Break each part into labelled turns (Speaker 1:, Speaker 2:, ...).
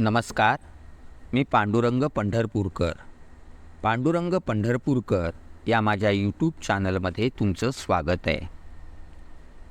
Speaker 1: नमस्कार. मी पांडुरंग पंढरपूरकर. पांडुरंग पंढरपूरकर या माझ्या यूट्यूब चॅनलमध्ये तुमचं स्वागत आहे.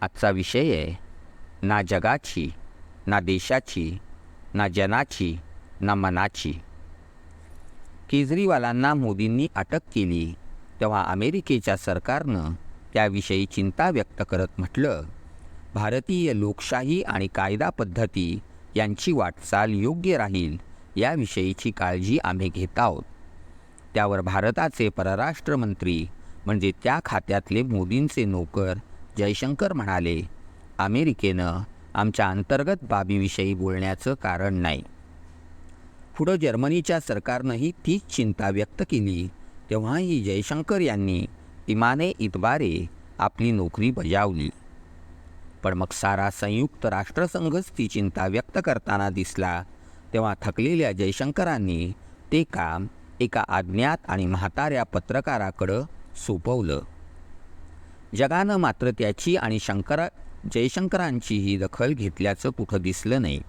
Speaker 1: आजचा विषय आहे ना जगाची ना देशाची ना जनाची ना मनाची. केजरीवालांना मोदींनी अटक केली तेव्हा अमेरिकेच्या सरकारनं त्याविषयी चिंता व्यक्त करत म्हटलं भारतीय लोकशाही आणि कायदा पद्धती यांची वाटचाल योग्य राहील याविषयीची काळजी आम्ही घेत आहोत. त्यावर भारताचे परराष्ट्र मंत्री म्हणजे त्या खात्यातले मोदींचे नोकर जयशंकर म्हणाले अमेरिकेनं आमच्या अंतर्गत बाबीविषयी बोलण्याचं कारण नाही. पुढं जर्मनीच्या सरकारनंही तीच चिंता व्यक्त केली तेव्हाही जयशंकर यांनी इमाने इतबारे आपली नोकरी बजावली. पण मग सारा संयुक्त राष्ट्रसंघच ती चिंता व्यक्त करताना दिसला. तेव्हा थकलेल्या जयशंकरांनी ते काम एका अज्ञात आणि म्हाताऱ्या पत्रकाराकडं सोपवलं. जगानं मात्र त्याची आणि शंकरा जयशंकरांचीही दखल घेतल्याचं कुठं दिसलं नाही.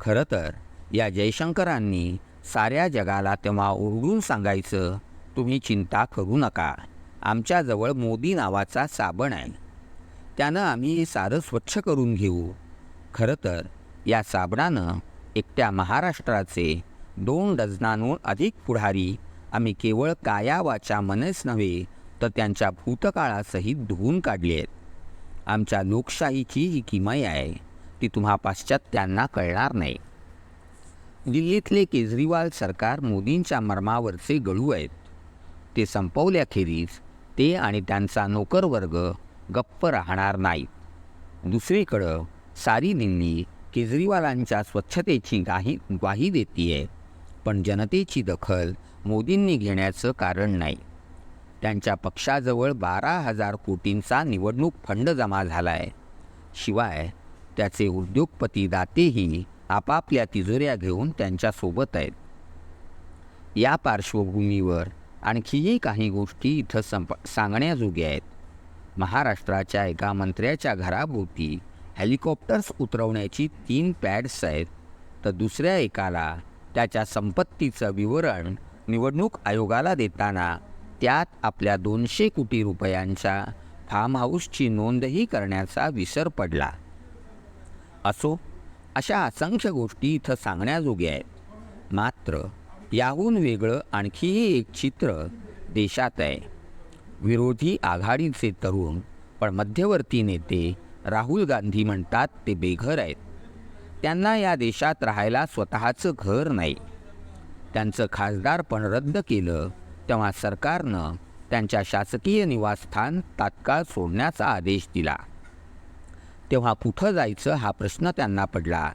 Speaker 1: खरं तर या जयशंकरांनी साऱ्या जगाला तेव्हा ओरडून सांगायचं तुम्ही चिंता करू नका. आमच्याजवळ मोदी नावाचा साबण आहे. त्यानं आम्ही हे सारं स्वच्छ करून घेऊ. खरं तर या साबणानं एकट्या महाराष्ट्राचे दोन डझनांहून अधिक पुढारी आम्ही केवळ कायावाच्या वाचा मनच नव्हे तर त्यांच्या भूतकाळासहित धुवून काढले आहेत. आमच्या लोकशाहीची ही किमय आहे ती तुम्हा पाश्चात्यांना कळणार नाही. दिल्लीतले केजरीवाल सरकार मोदींच्या मर्मावरचे गळू आहेत. ते संपवल्याखेरीज ते आणि त्यांचा नोकरवर्ग गप्प राहणार नाहीत. दुसरीकडं सारी केजरीवालांच्या स्वच्छतेची गाही ग्वाही देतीये पण जनतेची दखल मोदींनी घेण्याचं कारण नाही. त्यांच्या पक्षाजवळ बारा हजार कोटींचा निवडणूक फंड जमा झाला आहे शिवाय त्याचे उद्योगपती दातेही आपापल्या तिजोऱ्या घेऊन त्यांच्यासोबत आहेत. या पार्श्वभूमीवर आणखीही काही गोष्टी इथं संप सांगण्याजोग्या आहेत. महाराष्ट्राच्या एका मंत्र्याच्या घराभोवती हेलिकॉप्टर्स उतरवण्याची तीन पॅड्स आहेत. तर दुसऱ्या एकाला त्याच्या संपत्तीचं विवरण निवडणूक आयोगाला देताना त्यात आपल्या दोनशे कोटी रुपयांच्या फार्म हाऊसची नोंदही करण्याचा विसर पडला. असो अशा असंख्य गोष्टी इथं सांगण्याजोग्या आहेत. मात्र याहून वेगळं आणखीही एक चित्र देशात आहे. विरोधी आघाडीचे तरुण पण मध्यवर्ती नेते राहुल गांधी म्हणतात ते बेघर आहेत. त्यांना या देशात राहायला स्वतःचं घर नाही. त्यांचं खासदारपण रद्द केलं तेव्हा सरकारनं त्यांच्या शासकीय निवासस्थान तात्काळ सोडण्याचा आदेश दिला. तेव्हा कुठं जायचं हा प्रश्न त्यांना पडला.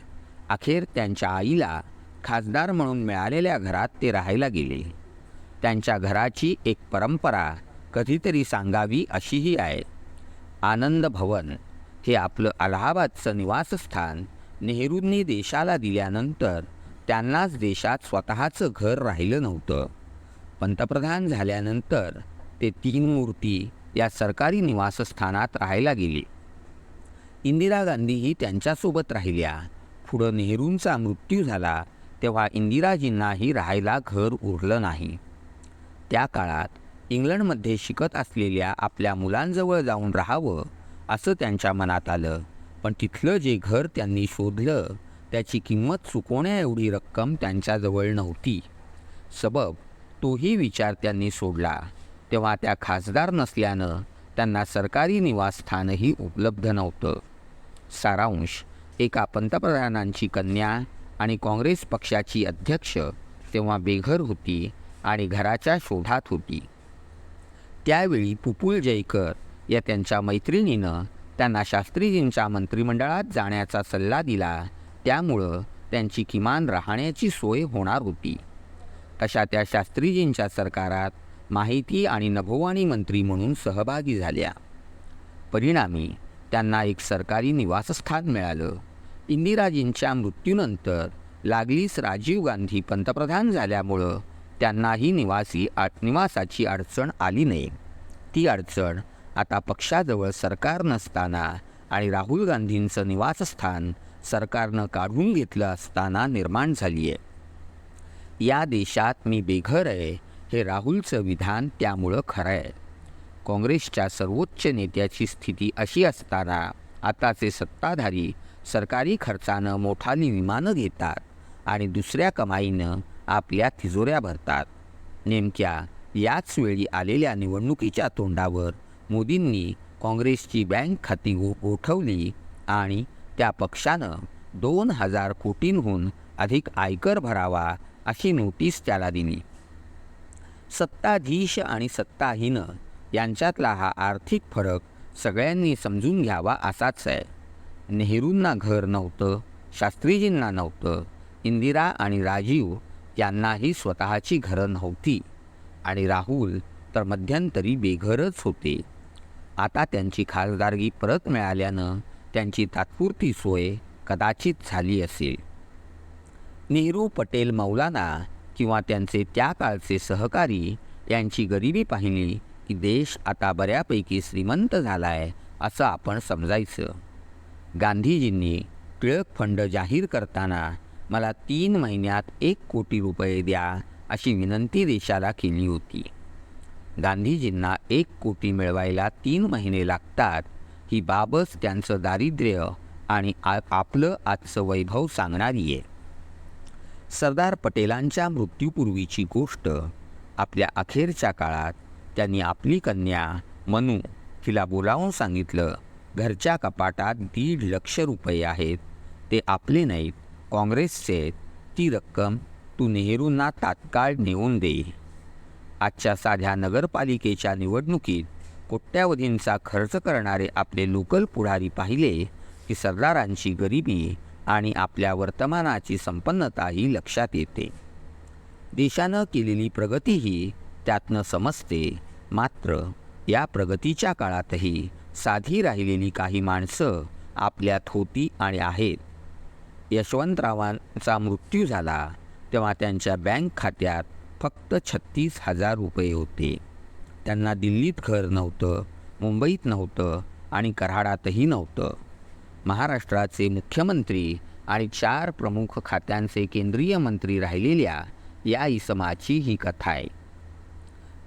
Speaker 1: अखेर त्यांच्या आईला खासदार म्हणून मिळालेल्या घरात ते राहायला गेले. त्यांच्या घराची एक परंपरा कधीतरी सांगावी अशीही आहे. आनंद भवन हे आपलं अलाहाबादचं निवासस्थान नेहरूंनी देशाला दिल्यानंतर त्यांनाच देशात स्वतःचं घर राहिलं नव्हतं. पंतप्रधान झाल्यानंतर ते तीन मूर्ती या सरकारी निवासस्थानात राहायला गेले. इंदिरा गांधीही त्यांच्यासोबत राहिल्या. पुढं नेहरूंचा मृत्यू झाला तेव्हा इंदिराजींनाही राहायला घर उरलं नाही. त्या काळात इंग्लंडमध्ये शिकत असलेल्या आपल्या मुलांजवळ जाऊन राहावं असं त्यांच्या मनात आलं. पण तिथलं जे घर त्यांनी शोधलं त्याची किंमत चुकवण्या एवढी रक्कम त्यांच्याजवळ नव्हती. सबब तोही विचार त्यांनी सोडला. तेव्हा त्या खासदार नसल्यानं त्यांना सरकारी निवासस्थानही उपलब्ध नव्हतं. सारांश एका पंतप्रधानांची कन्या आणि काँग्रेस पक्षाची अध्यक्ष तेव्हा बेघर होती आणि घराच्या शोधात होती. त्यावेळी पुपुल जयकर या त्यांच्या मैत्रिणीनं त्यांना शास्त्रीजींच्या मंत्रिमंडळात जाण्याचा सल्ला दिला. त्यामुळं त्यांची किमान राहण्याची सोय होणार होती. तशा त्या शास्त्रीजींच्या सरकारात माहिती आणि नभोवाणी मंत्री म्हणून सहभागी झाल्या. परिणामी त्यांना एक सरकारी निवासस्थान मिळालं. इंदिराजींच्या मृत्यूनंतर लागलीच राजीव गांधी पंतप्रधान झाल्यामुळं त्यांनाही निवासी आ निवासाची अडचण आली नाही. ती अडचण आता पक्षाजवळ सरकार नसताना आणि राहुल गांधींचं निवासस्थान सरकारनं काढून घेतलं असताना निर्माण झाली आहे या देशात मी बेघर आहे हे राहुलचं विधान त्यामुळं खरं आहे काँग्रेसच्या सर्वोच्च नेत्याची स्थिती अशी असताना आताचे सत्ताधारी सरकारी खर्चानं मोठाली विमानं घेतात आणि दुसऱ्या कमाईनं आपल्या तिजोऱ्या भरतात. नेमक्या याच वेळी आलेल्या निवडणुकीच्या तोंडावर मोदींनी काँग्रेसची बँक खाती गो गोठवली आणि त्या पक्षानं दोन हजार कोटींहून अधिक आयकर भरावा अशी नोटीस त्याला दिली. सत्ताधीश आणि सत्ताहीन यांच्यातला हा आर्थिक फरक सगळ्यांनी समजून घ्यावा असाच आहे. नेहरूंना घर नव्हतं शास्त्रीजींना नव्हतं इंदिरा आणि राजीव यांनाही स्वतःची घरं नव्हती. आणि राहुल तर मध्यंतरी बेघरच होते. आता त्यांची खासदारगी परत मिळाल्यानं त्यांची तात्पुरती सोय कदाचित झाली असेल. नेहरू पटेल मौलाना किंवा त्यांचे त्या काळचे सहकारी यांची गरिबी पाहिली की देश आता बऱ्यापैकी श्रीमंत झाला आहे असं आपण समजायचं. गांधीजींनी टिळक फंड जाहीर करताना मला तीन महिन्यात एक कोटी रुपये द्या अशी विनंती देशाला केली होती. गांधीजींना एक कोटी मिळवायला तीन महिने लागतात. ही बाबच त्यांचं दारिद्र्य आणि आ आपलं आजचं वैभव सांगणारी आहे. सरदार पटेलांच्या मृत्यूपूर्वीची गोष्ट आपल्या अखेरच्या काळात त्यांनी आपली कन्या मनू हिला बोलावून सांगितलं घरच्या कपाटात दीड लक्ष रुपये आहेत ते आपले नाहीत. काँग्रेसचे ती रक्कम तू नेहरूंना तात्काळ नेऊन दे. आजच्या साध्या नगरपालिकेच्या निवडणुकीत कोट्यावधींचा खर्च करणारे आपले लोकल पुढारी पाहिले की सरदारांची गरिबी आणि आपल्या वर्तमानाची संपन्नताही लक्षात येते. देशानं केलेली प्रगतीही त्यातनं समजते. मात्र या प्रगतीच्या काळातही साधी राहिलेली काही माणसं आपल्यात होती आणि आहेत. यशवंतरावांचा मृत्यू झाला तेव्हा त्यांच्या बँक खात्यात फक्त छत्तीस हजार रुपये होते. त्यांना दिल्लीत घर नव्हतं मुंबईत नव्हतं आणि कराडातही नव्हतं. महाराष्ट्राचे मुख्यमंत्री आणि चार प्रमुख खात्यांचे केंद्रीय मंत्री राहिलेल्या या इसमाची ही कथा आहे.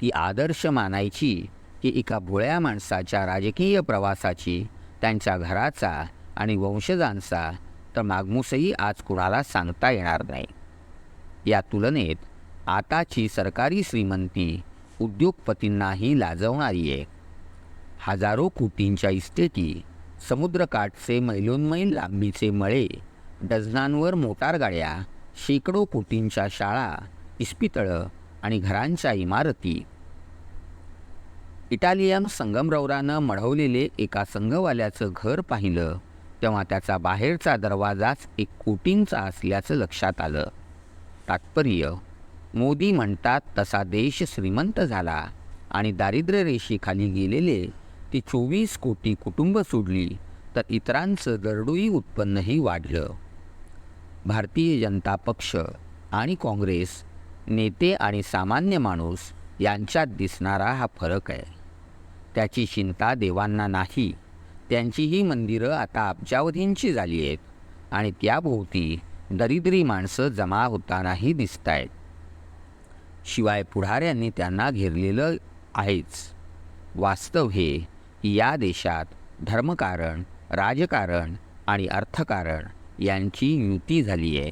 Speaker 1: ती आदर्श मानायची की एका भोळ्या माणसाच्या राजकीय प्रवासाची त्यांच्या घराचा आणि वंशजांचा तर मागमूसही आज कुणाला सांगता येणार नाही. या तुलनेत आताची सरकारी श्रीमंती उद्योगपतींनाही लाजवणारी आहे. हजारो कोटींच्या इस्टेटी समुद्रकाठचे मैलोन्मैल लांबीचे मळे डझनांवर मोटारगाड्या शेकडो कोटींच्या शाळा इस्पितळं आणि घरांच्या इमारती. इटालियन संगमरवरानं मढवलेले एका संघवाल्याचं घर पाहिलं तेव्हा त्याचा बाहेरचा दरवाजाच एक कोटींचा असल्याचं लक्षात आलं. तात्पर्य मोदी म्हणतात तसा देश श्रीमंत झाला आणि दारिद्र्य रेषेखाली गेलेले ती चोवीस कोटी कुटुंब सोडली तर इतरांचं दरडोई उत्पन्नही वाढलं. भारतीय जनता पक्ष आणि काँग्रेस नेते आणि सामान्य माणूस यांच्यात दिसणारा हा फरक आहे. त्याची चिंता देवांना नाही त्यांची ही मंदिरं आता अब्जावधींची झाली आहेत आणि त्याभोवती दरिद्री माणसं जमा होतानाही दिसत आहेत शिवाय पुढाऱ्यांनी त्यांना घेरलेलं आहेच. वास्तव हे या देशात धर्मकारण राजकारण आणि अर्थकारण यांची युती झाली आहे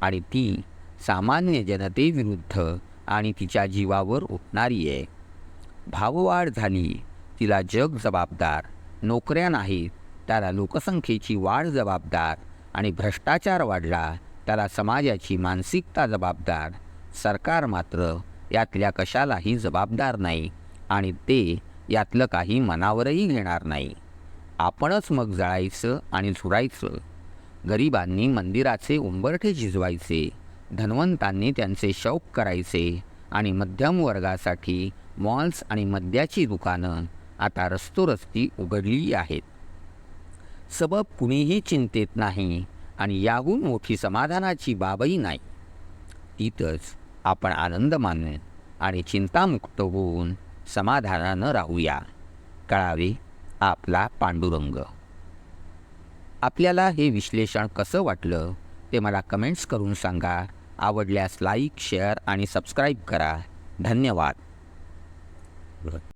Speaker 1: आणि ती सामान्य जनतेविरुद्ध आणि तिच्या जीवावर उठणारी आहे. भाववाढ झाली तिला जग जबाबदार नोकऱ्या नाहीत त्याला लोकसंख्येची वाढ जबाबदार आणि भ्रष्टाचार वाढला त्याला समाजाची मानसिकता जबाबदार. सरकार मात्र यातल्या कशालाही जबाबदार नाही आणि ते यातलं काही मनावरही घेणार नाही. आपणच मग जळायचं आणि झुरायचं. गरिबांनी मंदिराचे उंबरठे झिजवायचे धनवंतांनी त्यांचे शौक करायचे आणि मध्यम वर्गासाठी मॉल्स आणि मद्याची दुकानं आता रस्तोरस्ती उघडली आहेत. सबब कुणीही चिंतेत नाही आणि याहून मोठी समाधानाची बाबही नाही. तिथंच आपण आनंद मानू आणि चिंतामुक्त होऊन समाधानानं राहूया. कळावे आपला पांडुरंग. आपल्याला हे विश्लेषण कसं वाटलं ते मला कमेंट्स करून सांगा. आवडल्यास लाईक शेअर आणि सबस्क्राईब करा. धन्यवाद.